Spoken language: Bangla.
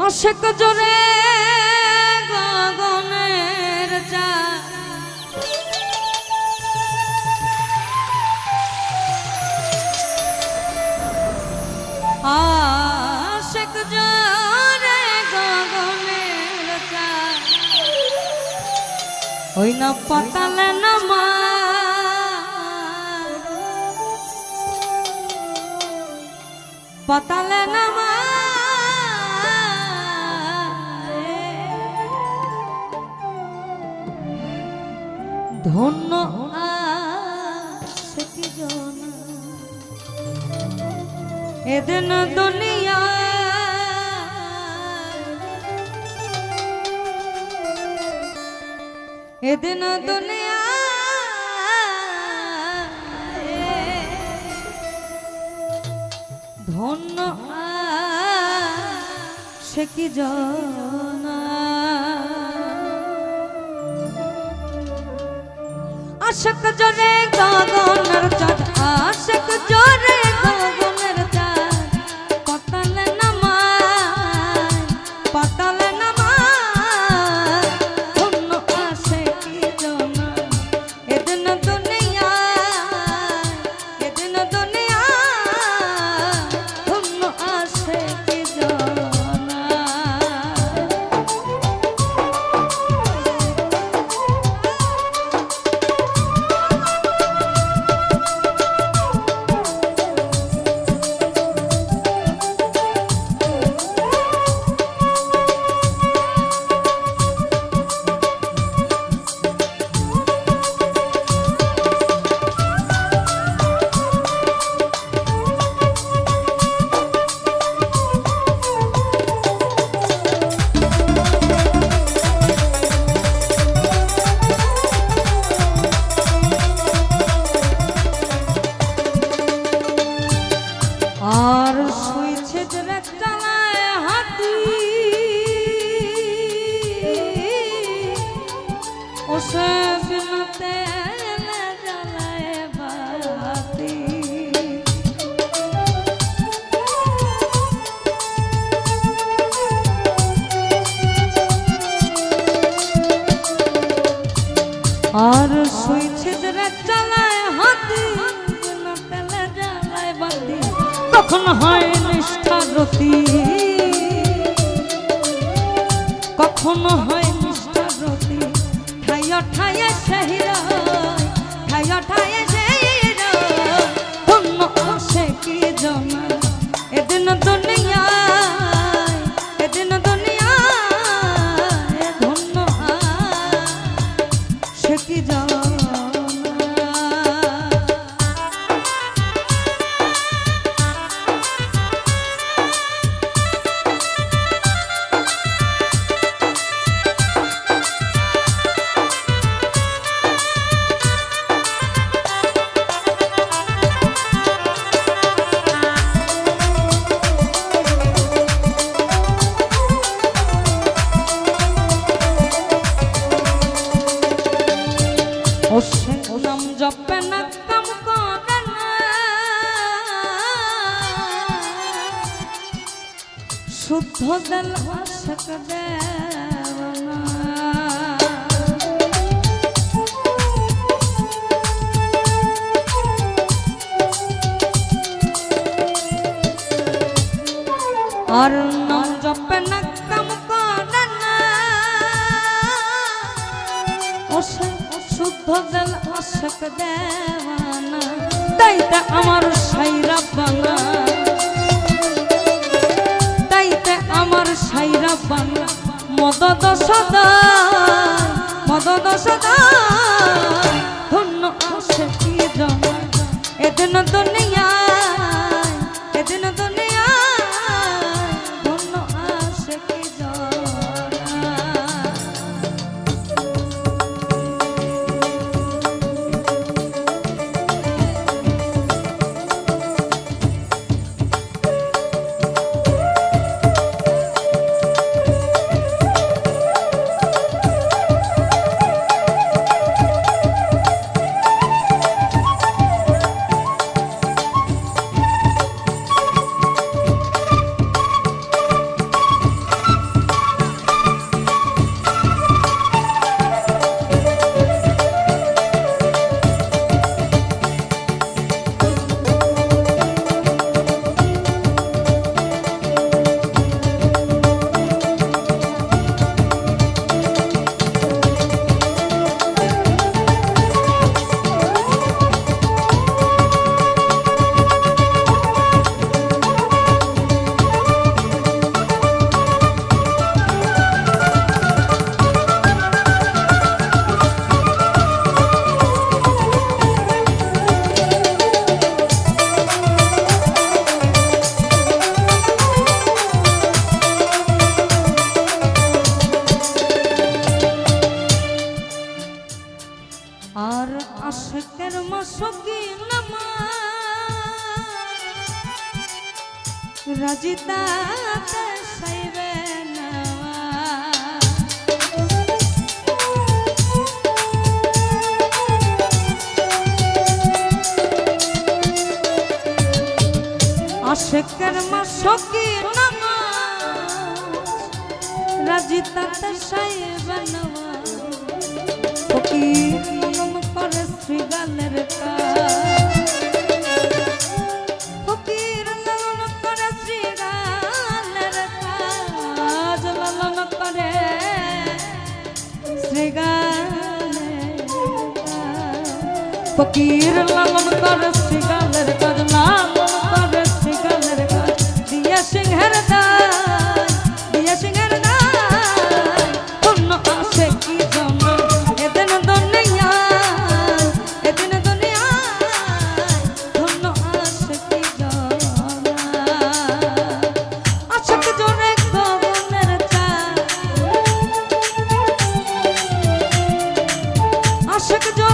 অশেক জোরে গগনের যা আশেক জোরে গগনের যা ওই না পাতালে নামা পাতালে নামা ধন্য এদিন দুনিয়া এদিন দুনিয়া ধন্য সে কি জনা আশক জরে গগন আশক জরে আর শুইছে যে চালায় হাতি তেলে জ্বালায় বাতি। কখন হয় নিষ্ঠারতি কখনো হয় নিষ্ঠারতি ঠাইয়া ঠাইয়া শহীদ ঠাইয়া ঠাইয়া শহীদ ধন্য আসে কি জমা? এদিন দুনিয়া জপে না কাম করে না শুদ্ধ দিল আশক আশক দেওয়ানা। তাইতে আমার সাইরা বাংলা। তাইতে আমার সাইরা বানা মদদ সদা মদদ সদা রাজিতাতে সাইবে আশেকের মাসকি নামাজ রাজিতাতে সাইবে নেওয়া ফকির নাম করে শ্রীগানের কাজ ফকির লালন করে সিঙ্গালের কাজ, লালন করে সিঙ্গালের কাজ। দিয়া সিংহের দায়, দিয়া সিংহের দায়। অন্য আসে কি জন্ম এদিন দুনিয়া এদিন দুনিয়া। ধন্য আসে কি জন্ম আশাক জনে গগনের চায়। আশাক জনে